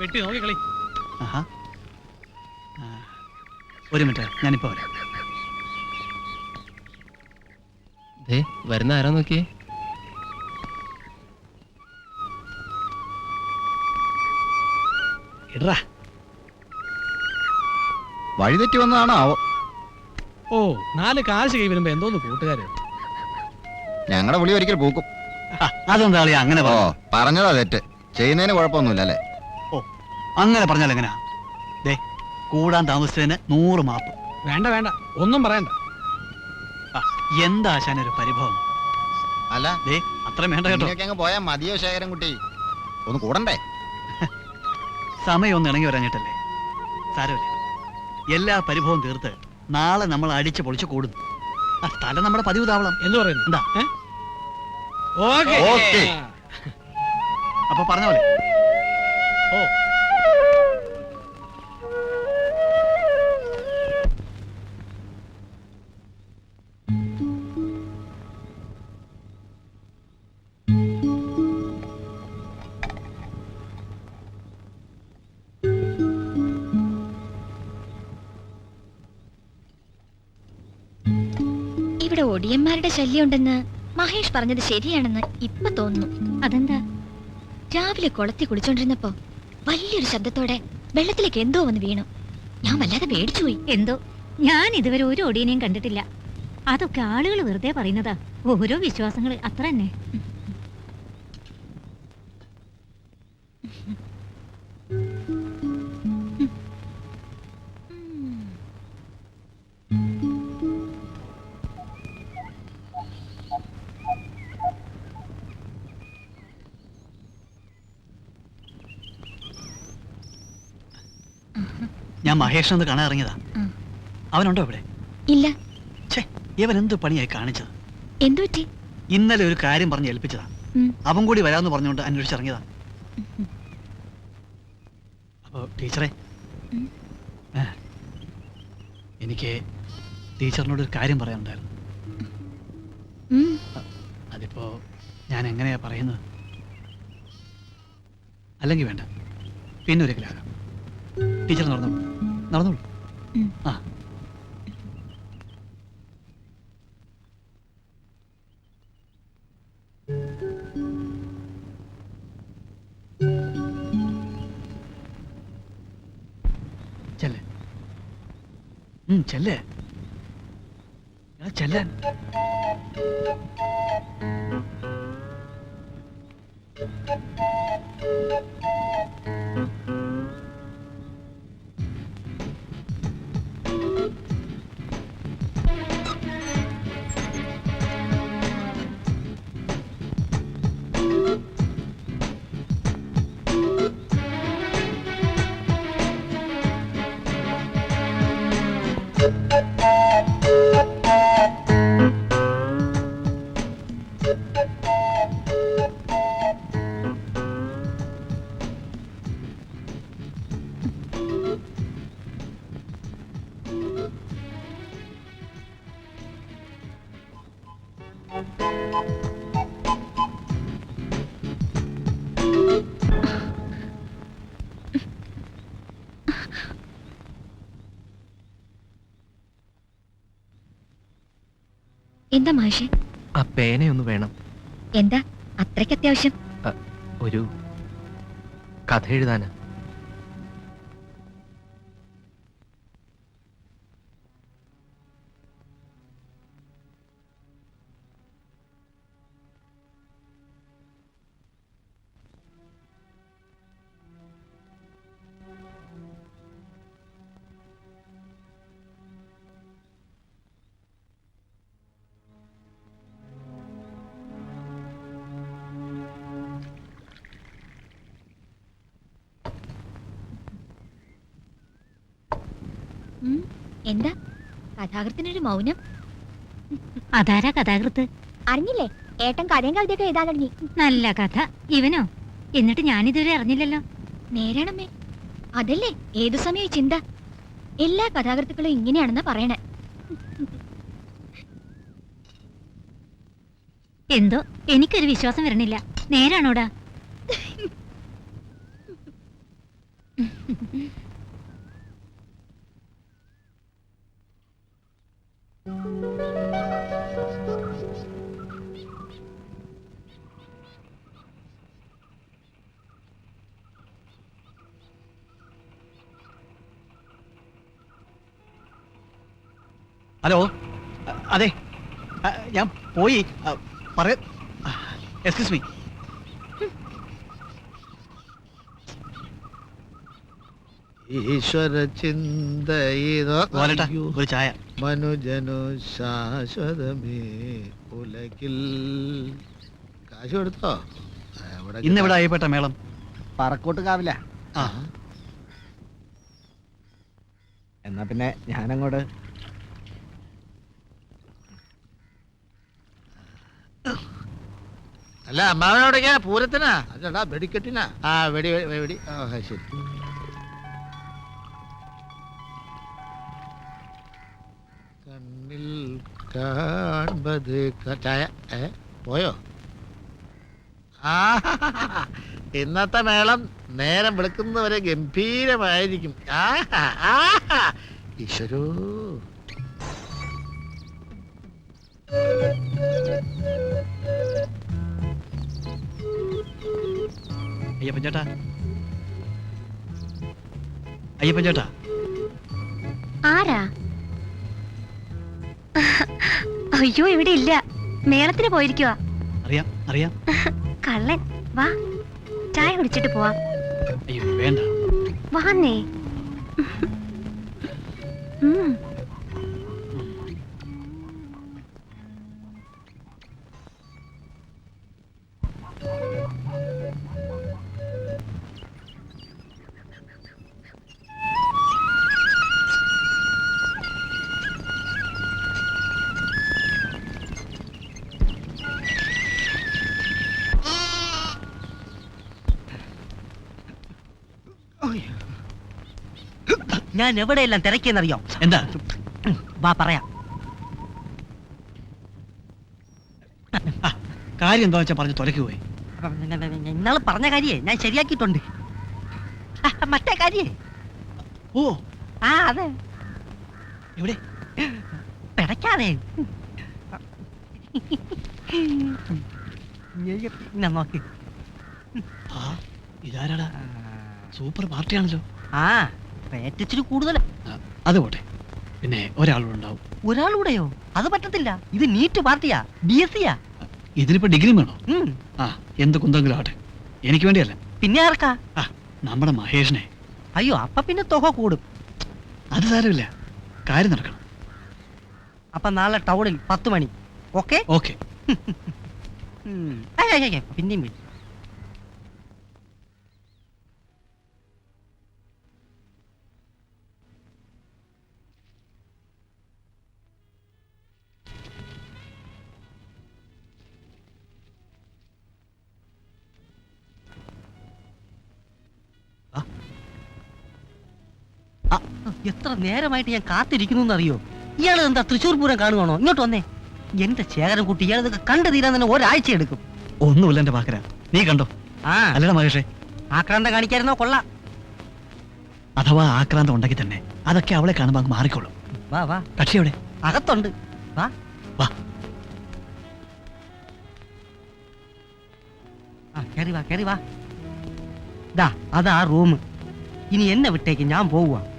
വെട്ടി നോക്കി കളി. ആഹാ. ആ, ഒരു മിനിറ്റ് ഞാനിപ്പോ വരാം. ദേ വരുന്ന ആരാ നോക്കിയേ? ഇടറാ വഴിതെറ്റി വന്നതാണോ? ആവോ ഓ നാല് കാശ് കൈ വരുമ്പോ എന്തോന്ന് കൂട്ടുകാര്? ഞങ്ങളുടെ വിളി ഒരിക്കൽ പൂക്കും. അതെന്താ അങ്ങനെ ഓ പറഞ്ഞു പറഞ്ഞതാ തെറ്റ്. ചെയ്യുന്നതിന് കുഴപ്പമൊന്നുമില്ല അല്ലേ? അങ്ങനെ പറഞ്ഞാൽ എങ്ങനെയാ ദേ കൂടാൻ താമസിച്ചതിന് നൂറ് മാപ്പ്. വേണ്ട വേണ്ട. ഒന്നും പറയണ്ട. ആ, എന്താ ആശാന ഒരു പരിഭവം? അല്ല ദേ അത്ര വേണ്ട കേട്ടോ. ഇങ്ങനെയൊക്കെ അങ്ങ് പോയാൽ മതിയോ ശേഖരൻ കുട്ടി? ഒന്ന് കൂടണ്ടേ? സമയം ഒന്ന് ഇണങ്ങി വരാഞ്ഞിട്ടല്ലേ? സാരമില്ല. എല്ലാ പരിഭവം തീർത്ത് നാളെ നമ്മൾ അടിച്ച് പൊളിച്ച് കൂടുന്നു. ആ സ്ഥലം നമ്മുടെ പതിവ് താവളം. എന്ന് പറയുന്നു. എന്താ? ഓക്കെ. ഓക്കേ. അപ്പൊ പറഞ്ഞ പോലെ. ഓ ഇവിടെ ഒടിയന്മാരുടെ ശല്യം ഉണ്ടെന്ന് മഹേഷ് പറഞ്ഞത് ശരിയാണെന്ന് ഇപ്പൊ തോന്നുന്നു. അതെന്താ? രാവിലെ കുളത്തി കുളിച്ചോണ്ടിരുന്നപ്പോ വലിയൊരു ശബ്ദത്തോടെ വെള്ളത്തിലേക്ക് എന്തോ വന്ന് വീണു. ഞാൻ വല്ലാതെ പേടിച്ചുപോയി എന്തോ? ഞാൻ ഇതുവരെ ഒരു ഒടിയനെയും കണ്ടിട്ടില്ല. അതൊക്കെ ആളുകൾ വെറുതെ പറയുന്നതാ. ഓരോ വിശ്വാസങ്ങൾ അത്ര തന്നെ. ഞാൻ മഹേഷ് ഒന്ന് കാണാൻ ഇറങ്ങിയതാ. അവനുണ്ടോ ഇവിടെ? ഇല്ല. ഇവൻ എന്ത് പണിയായി കാണിച്ചത്? എന്തുപറ്റി ഇന്നലെ ഒരു കാര്യം പറഞ്ഞ് ഏൽപ്പിച്ചതാ. അവൻ കൂടി വരാമെന്ന് പറഞ്ഞുകൊണ്ട് അന്വേഷിച്ചിറങ്ങിയതാ അപ്പോ ടീച്ചറെ എനിക്ക് ടീച്ചറിനോട് ഒരു കാര്യം പറയാനുണ്ടായിരുന്നു. അതിപ്പോ ഞാൻ എങ്ങനെയാ പറയുന്നത്? അല്ലെങ്കിൽ വേണ്ട. പിന്നെ ഒരിക്കലാകാം ടീച്ചർ നടന്നോളൂ നടന്നോളൂ. ആ ആ. ചെല്ലേ. ഉം ചെല്ലേ. എടാ, ചെല്ലാൻ എന്താ മഹേഷ് ആ പേനയൊന്ന് വേണം. എന്താ? അത്രയ്ക്ക് അത്യാവശ്യം. ഒരു കഥ എഴുതാനാ. എന്താ? കഥാകൃത്തിനൊരു മൗനം? അതാരാ കഥാകൃത്ത്? അറിഞ്ഞില്ലേ? ഏട്ടൻ കഥയും കവിതയൊക്കെ എഴുതാൻ തുടങ്ങി. നല്ല കഥ. ഇവനോ? എന്നിട്ട് ഞാനിതുവരെ അറിഞ്ഞില്ലല്ലോ. നേരാണമ്മേ. അതല്ലേ? ഏതു സമയം ചിന്ത. എല്ലാ കഥാകൃത്തുക്കളും ഇങ്ങനെയാണെന്നാ പറയണേ. എന്തോ? എനിക്കൊരു വിശ്വാസം വരണില്ല. നേരാണോടാ? ഹലോ? അതെ. ഞാൻ പോയി. പറ. Excuse me. ഈശ്വര ഒരു ചായ. മനുജനു ശാശ്വതമേ ഉലകിൽ. കാശ് കൊടുത്തോ? എവിടെ ഇന്ന് ഇവിടെ ആയിപ്പെട്ട മേളം? പറക്കോട്ട് കാവില്ല എന്നാ പിന്നെ ഞാനങ്ങോട്ട് അല്ല അമ്മാവനോടൊക്കെയാ പൂരത്തിനാ? അല്ലടാ വെടിക്കെട്ടിനാ. ആ വെടി വെടി, ആ ശരി. കണ്ണിൽ കാൺപത് ചായ ഏ പോയോ? ആ ഇന്നത്തെ മേളം നേരം വെളുക്കുന്നവരെ ഗംഭീരമായിരിക്കും. ആ. ഈശ്വരോ. അയ്യപ്പൻ ചേട്ടാ അയ്യപ്പൻ ചേട്ടാ ആരാ? അയ്യോ ഇവിടെ ഇല്ല. മേളത്തിന് പോയിരിക്കുവാ. അറിയാം അറിയാം. കള്ളൻ വാ. ചായ കുടിച്ചിട്ട് പോവാ. അയ്യോ വേണ്ട. വാന്നേ. ഉം. ഞാൻ എവിടെയെല്ലാം തിരക്കിയെന്നറിയോ? എന്താ? വാ പറയാം. ആ, കാര്യം എന്താ വെച്ചാ പറഞ്ഞു തുലക്ക് പോയി. ഇന്നാൾ പറഞ്ഞ കാര്യേ ഞാൻ ശരിയാക്കിയിട്ടുണ്ട്. ആ, മറ്റേ കാര്യേ. ഓ. ആ അതെ. എവിടെ? പിടയ്ക്കാതെ. ഞാൻ നോക്ക്. ആ ഇതാരാടാ? സൂപ്പർ പാർട്ടിയാണല്ലോ. ആ. റേറ്റ് ഇച്ചിരി കൂടുതൽ ആ, അത് പോട്ടെ. പിന്നെ ഒരാളുണ്ടാവും. ഒരാളൂടെയോ? അത് പറ്റത്തില്ല. ഇത് നീറ്റ് പാർട്ടിയാ. ബി എസ് സിയാ. ഇതിനിപ്പോ ഡിഗ്രി വേണോ? ആ എന്ത് കുന്തെങ്കിലും ആവട്ടെ. എനിക്ക് വേണ്ടിയല്ല. പിന്നെ ആർക്കാ? ആ നമ്മുടെ മഹേഷിനെ. അയ്യോ അപ്പൊ പിന്നെ തുക കൂടും. അത് സാരമില്ല. കാര്യം നടക്കണം. അപ്പൊ നാളെ ടൗണിൽ പത്ത് മണി. ഓക്കെ? ഓക്കെ. പിന്നെയും വിളി. എത്ര നേരമായിട്ട് ഞാൻ കാത്തിരിക്കുന്നു അറിയോ ഇയാൾ എന്താ തൃശ്ശൂർ പൂരം കാണുവാണോ? ഇങ്ങോട്ട് വന്നേ. എന്റെ ശേഖരം കുട്ടി ഇയാൾ ഇതൊക്കെ കണ്ടു തീരാൻ തന്നെ ഒരാഴ്ച എടുക്കും. ഒന്നുമില്ല എന്റെ പാക്കര നീ കണ്ടോ? ആ. അല്ലടാ മഹേഷേ. ആക്രാന്തം കാണിക്കായിരുന്നോ? കൊള്ളാം. അഥവാ ആക്രാന്തം ഉണ്ടെങ്കിൽ തന്നെ അതൊക്കെ അവളെ കാണുമ്പോൾ അങ്ങ് മാറിക്കോളും. വാ വാ. കക്ഷി എവിടെ? അകത്തുണ്ട്. വാ. വാ. ആ കയറി വാ കയറി വാ. ദാ അതാ റൂം. ഇനി എന്നെ വിട്ടേക്ക് ഞാൻ പോവുക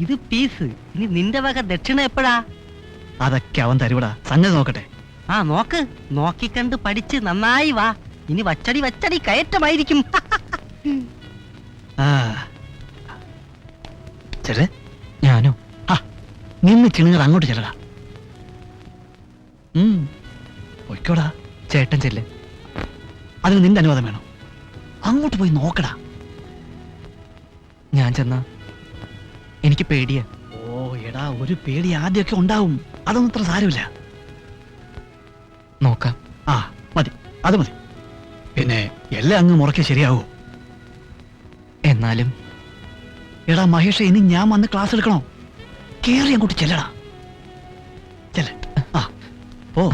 ഇത് പീസ്. ഇനി നിന്റെ വക ദക്ഷിണ എപ്പോഴാ? അതൊക്കെ അവൻ തരുവിടാ സംഗതി നോക്കട്ടെ. ആ നോക്ക്. നോക്കിക്കണ്ട് പഠിച്ച് നന്നായി വാ. ഇനി വച്ചടി വച്ചടി കയറ്റമായിരിക്കും. ഞാനോ? ആ നിന്ന് ചിണുങ്ങൾ അങ്ങോട്ട് ചെല്ലടാ. പൊയ്ക്കോടാ ചേട്ടൻ ചെല്ല്. അതിന് നിന്റെ അനുവാദം വേണം. അങ്ങോട്ട് പോയി നോക്കടാ. ഞാൻ ചെന്നാ എനിക്ക് പേടിയാ. ഓ എടാ ഒരു പേടി ആദ്യമൊക്കെ ഉണ്ടാവും. അതൊന്നും അത്ര സാരമില്ല. നോക്കാം. ആ മതി. അത് മതി. പിന്നെ എല്ലാം അങ്ങ് മുറക്കെ ശരിയാവോ. എന്നാലും എടാ മഹേഷ് ഇനി ഞാൻ വന്ന് ക്ലാസ് എടുക്കണോ? കേറി അങ്ങോട്ട് ചെല്ലടാ. ചെല്ല. ആ പോ.